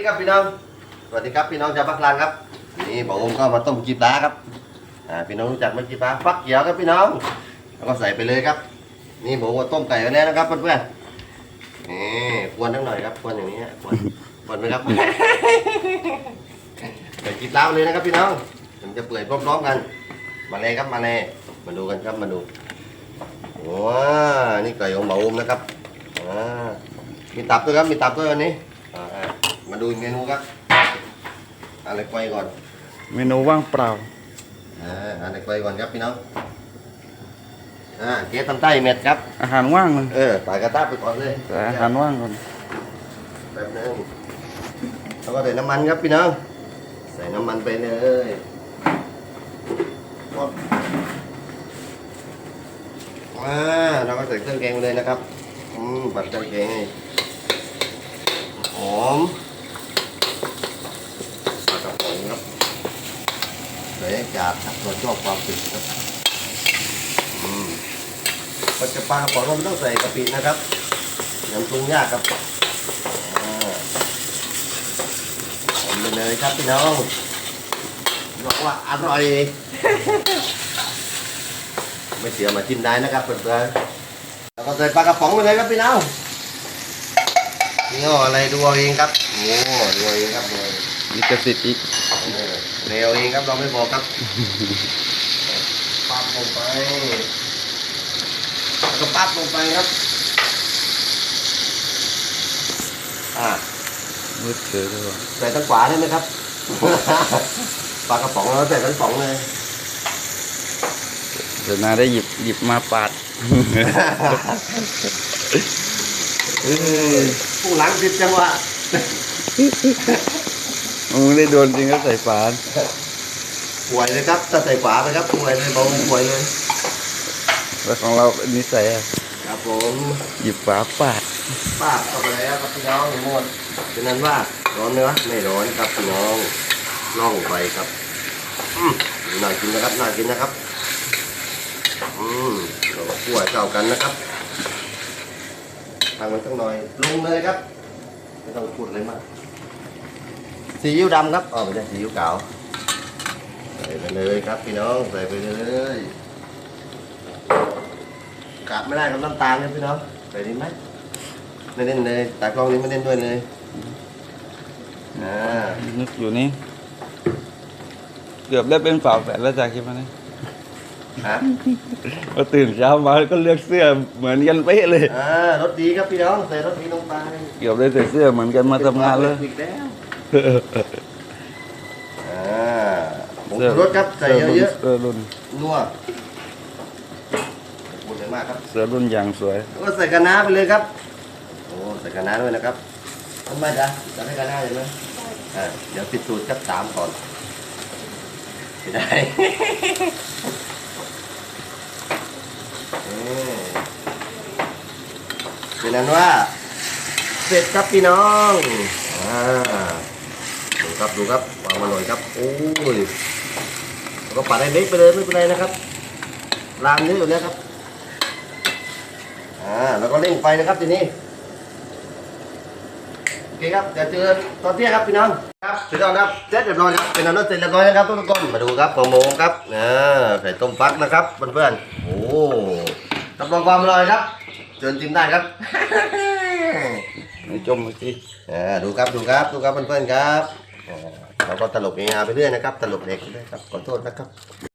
ดีครับพี่น้อง สวัสดีครับพี่น้องชาวภาคกลางครับ นี่บอกผมก็มาต้มจีปลาครับ อ่าพี่น้องรู้จักไหมจีปลาฟักเขียวครับพี่น้อง แล้วก็ใส่ไปเลยครับ นี่ผมก็ต้มไก่กันแล้วนะครับเพื่อนๆ นี่ควรทั้งหน่อยครับควรอย่างนี้ควรควรไหมครับใส่จีปลาไปเลยนะครับพี่น้อง มันจะเปื่อยพร้อมๆกัน มาเลยครับมาเลยมาดูกันครับมาดูว้านี่ไก่ของหมาอุ้มนะครับ อ่ามีตับด้วยครับมีตับด้วยวันนี้ ดูเมนูครับอะไรไกวก่อนเมนูว่างเปล่าอ่าอะไรไกวก่อนครับพี่น้องอ่าเจ๊ทำใต้เม็ดครับ อาหารว่างเลยเออตายกระตาไปก่อนเลยแต่อาหารว่างก่อนแป๊บนึงแล้วก็ใส่น้ำมันครับพี่น้องใส่น้ำมันไปเลยปั๊บอ่าเราก็ใส่เครื่องแกงไปเลยนะครับ อืมผัดเครื่องแกงให้หอมปลากระป๋องครับใส่ให้จัดรับเราชอบความเผ็ดครับอืมปลากระป๋องเราไม่ต้องใส่กะปินะครับน้ำปรุงยากครับอ่าทำไปเลยครับพี่น้องบอกว่าอร่อย ไม่เสียมาชิมได้นะครับเพื่อนๆแล้วก็ใส่ปลากระป๋องไปเลยครับพี่น้องนี่อะไรดูเอาเองครับโอ้ดูเอาเองครับดูเอาเองลิขสิทธิ์อีก เออเร็วเองครับเราไม่บอกครับปั๊บลงไปแล้วก็ปั๊บลงไปครับ อ่ามืดเฉยเลยว่ะใส่ทั้งขวาได้ไหมครับปลากระป๋องเราใส่ทั้งสองเลยเดี๋ยวนาได้หยิบหยิบมาปาดเอ้ยผู้หลังผิดจังหวะ มึงได้โดนจริงก็ใส่ฝานป่วยเลยครับถ้าใส่ขวาไปครับป่วยเลยเบาป่วยเลยแล้วของเรานิสัยอะครับผมหยิบฝาปาดป้าบเข้าไปแล้วครับพี่น้องหมดเป็นนั้นว่าร้อนเนื้อไม่ร้อนครับพี่น้องล่องไปครับอืมน่ากินนะครับน่ากินนะครับอืมเราก็คั่วเจ้ากันนะครับทางไว้สักหน่อยลงเลยครับไม่ต้องพูดอะไรมาก ซีอิ๊วดำครับอ๋อไม่ใช่ซีอิ๊วขาวใส่ไปเลยครับพี่น้องใส่ไปเลยขาดไม่ได้กับน้ำตาลเลยพี่น้องใส่ดีไหมไม่เล่นเลยตากล้องนี้ไม่เล่นด้วยเลยอ่านึกอยู่นี่เกือบได้เป็นฝาแฝดแล้วจากคลิปนี้ฮะพอตื่นเช้ามาก็เลือกเสื้อเหมือนกันเป๊ะเลยอ่ารถดีครับพี่น้องใส่รถดีลงไปเกือบได้ใส่เสื้อเหมือนกันมาทำงานเลย อีกแล้วอ่าผมชูรถครับใส่เยอะเสื้อรุ่นๆนัวพูดเลยมากครับเสื้อรุ่นอย่างสวยแล้วก็ใส่กระน้าไปเลยครับโอ้ใส่กระน้าด้วยนะครับทำไมจ๊ะจะให้กระน้าเลยไหมอ่าเดี๋ยวปิดสูตรครับสามก่อนไม่ได้ เป็นนั้นว่า เสร็จครับพี่น้อง อ่า ครับดูครับวางมาหน่อยครับโอ้ยแล้วก็ปัดให้เล็กไปเลยไม่เป็นไรนะครับรางเยอะอยู่แล้วครับอ่าแล้วก็เร่งไฟนะครับทีนี้โอเคครับเดี๋ยวเจอตอนเที่ยงครับพี่น้องครับพี่น้องครับเสร็จเรียบร้อยครับเป็นอันนั้นเสร็จเรียบร้อยนะครับทุกคนมาดูครับของโมงครับอ่าใส่ต้มฟักนะครับเพื่อนๆโอ้รับรองความอร่อยครับเชิญชิมได้ครับในจมเมื่อกี้อ่าดูครับดูครับดูครับเพื่อนๆครับอ่า เราก็ตลกเฮฮาไปเรื่อยนะครับ ตลกเด็กไปเรื่อยครับขอโทษนะครับ